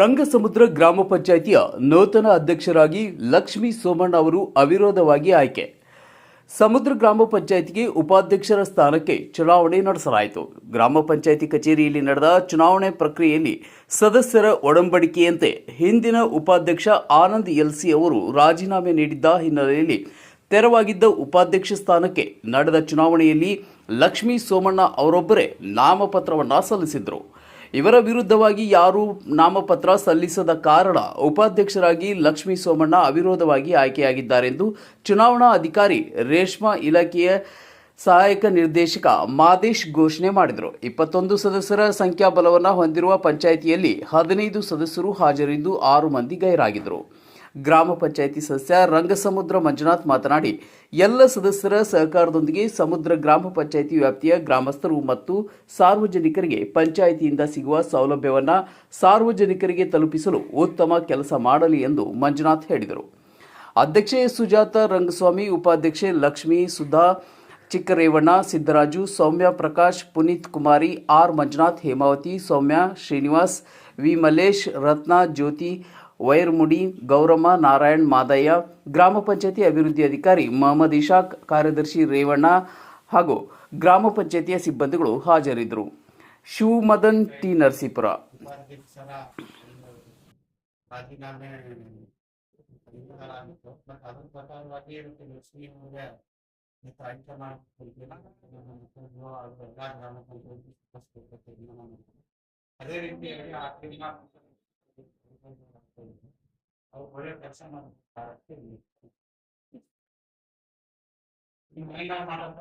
ರಂಗಸಮುದ್ರ ಗ್ರಾಮ ಪಂಚಾಯಿತಿಯ ನೂತನ ಅಧ್ಯಕ್ಷರಾಗಿ ಲಕ್ಷ್ಮೀ ಸೋಮಣ್ಣ ಅವರು ಅವಿರೋಧವಾಗಿ ಆಯ್ಕೆ. ಸಮುದ್ರ ಗ್ರಾಮ ಪಂಚಾಯಿತಿಗೆ ಉಪಾಧ್ಯಕ್ಷರ ಸ್ಥಾನಕ್ಕೆ ಚುನಾವಣೆ ನಡೆಸಲಾಯಿತು. ಗ್ರಾಮ ಪಂಚಾಯಿತಿ ಕಚೇರಿಯಲ್ಲಿ ನಡೆದ ಚುನಾವಣೆ ಪ್ರಕ್ರಿಯೆಯಲ್ಲಿ ಸದಸ್ಯರ ಒಡಂಬಡಿಕೆಯಂತೆ ಹಿಂದಿನ ಉಪಾಧ್ಯಕ್ಷ ಆನಂದ್ ಎಲ್ಸಿ ಅವರು ರಾಜೀನಾಮೆ ನೀಡಿದ್ದ ಹಿನ್ನೆಲೆಯಲ್ಲಿ ತೆರವಾಗಿದ್ದ ಉಪಾಧ್ಯಕ್ಷ ಸ್ಥಾನಕ್ಕೆ ನಡೆದ ಚುನಾವಣೆಯಲ್ಲಿ ಲಕ್ಷ್ಮೀ ಸೋಮಣ್ಣ ಅವರೊಬ್ಬರೇ ನಾಮಪತ್ರವನ್ನು ಸಲ್ಲಿಸಿದ್ರು. ಇವರ ವಿರುದ್ಧವಾಗಿ ಯಾರೂ ನಾಮಪತ್ರ ಸಲ್ಲಿಸದ ಕಾರಣ ಉಪಾಧ್ಯಕ್ಷರಾಗಿ ಲಕ್ಷ್ಮೀ ಸೋಮಣ್ಣ ಅವಿರೋಧವಾಗಿ ಆಯ್ಕೆಯಾಗಿದ್ದಾರೆಂದು ಚುನಾವಣಾ ಅಧಿಕಾರಿ ರೇಷ್ಮಾ ಇಲಾಖೆಯ ಸಹಾಯಕ ನಿರ್ದೇಶಕ ಮಾದೇಶ್ ಘೋಷಣೆ ಮಾಡಿದರು. ಇಪ್ಪತ್ತೊಂದು ಸದಸ್ಯರ ಸಂಖ್ಯಾಬಲವನ್ನು ಹೊಂದಿರುವ ಪಂಚಾಯಿತಿಯಲ್ಲಿ ಹದಿನೈದು ಸದಸ್ಯರು ಹಾಜರಿದ್ದು ಆರು ಮಂದಿ ಗೈರಾಗಿದ್ದರು ಗ್ರಾಮ ಪಂಚಾಯಿತಿ ಸದಸ್ಯ ರಂಗಸಮುದ್ರ ಮಂಜುನಾಥ್ ಮಾತನಾಡಿ, ಎಲ್ಲ ಸದಸ್ಯರ ಸಹಕಾರದೊಂದಿಗೆ ಸಮುದ್ರ ಗ್ರಾಮ ಪಂಚಾಯಿತಿ ವ್ಯಾಪ್ತಿಯ ಗ್ರಾಮಸ್ಥರು ಮತ್ತು ಸಾರ್ವಜನಿಕರಿಗೆ ಪಂಚಾಯಿತಿಯಿಂದ ಸಿಗುವ ಸೌಲಭ್ಯವನ್ನು ಸಾರ್ವಜನಿಕರಿಗೆ ತಲುಪಿಸಲು ಉತ್ತಮ ಕೆಲಸ ಮಾಡಲಿ ಎಂದು ಮಂಜುನಾಥ್ ಹೇಳಿದರು. ಅಧ್ಯಕ್ಷೆ ಸುಜಾತ ರಂಗಸ್ವಾಮಿ, ಉಪಾಧ್ಯಕ್ಷೆ ಲಕ್ಷ್ಮೀ ಸುಧಾ, ಚಿಕ್ಕರೇವಣ್ಣ, ಸಿದ್ದರಾಜು, ಸೌಮ್ಯ ಪ್ರಕಾಶ್, ಪುನೀತ್ ಕುಮಾರಿ, ಆರ್ ಮಂಜುನಾಥ್, ಹೇಮಾವತಿ, ಸೌಮ್ಯ ಶ್ರೀನಿವಾಸ್, ವಿ ರತ್ನ, ಜ್ಯೋತಿ ವೈರ್ಮುಡಿ, ಗೌರಮ್ಮ, ನಾರಾಯಣ್, ಮಾದಯ್ಯ, ಗ್ರಾಮ ಪಂಚಾಯತಿ ಅಭಿವೃದ್ಧಿ ಅಧಿಕಾರಿ ಮಹಮ್ಮದ್ ಇಶಾಕ್, ಕಾರ್ಯದರ್ಶಿ ರೇವಣ್ಣ ಹಾಗೂ ಗ್ರಾಮ ಪಂಚಾಯತಿಯ ಸಿಬ್ಬಂದಿಗಳು ಹಾಜರಿದ್ದರು. ಶಿವಮದನ್ ಟಿ. ನರಸೀಪುರ. ಉಪಾಧ್ಯಕ್ಷರ ಒಂದು ಒಳ್ಳೆ ಕೆಲಸ ಮಾಡುತ್ತೆ ಮಾಡೋಂಥ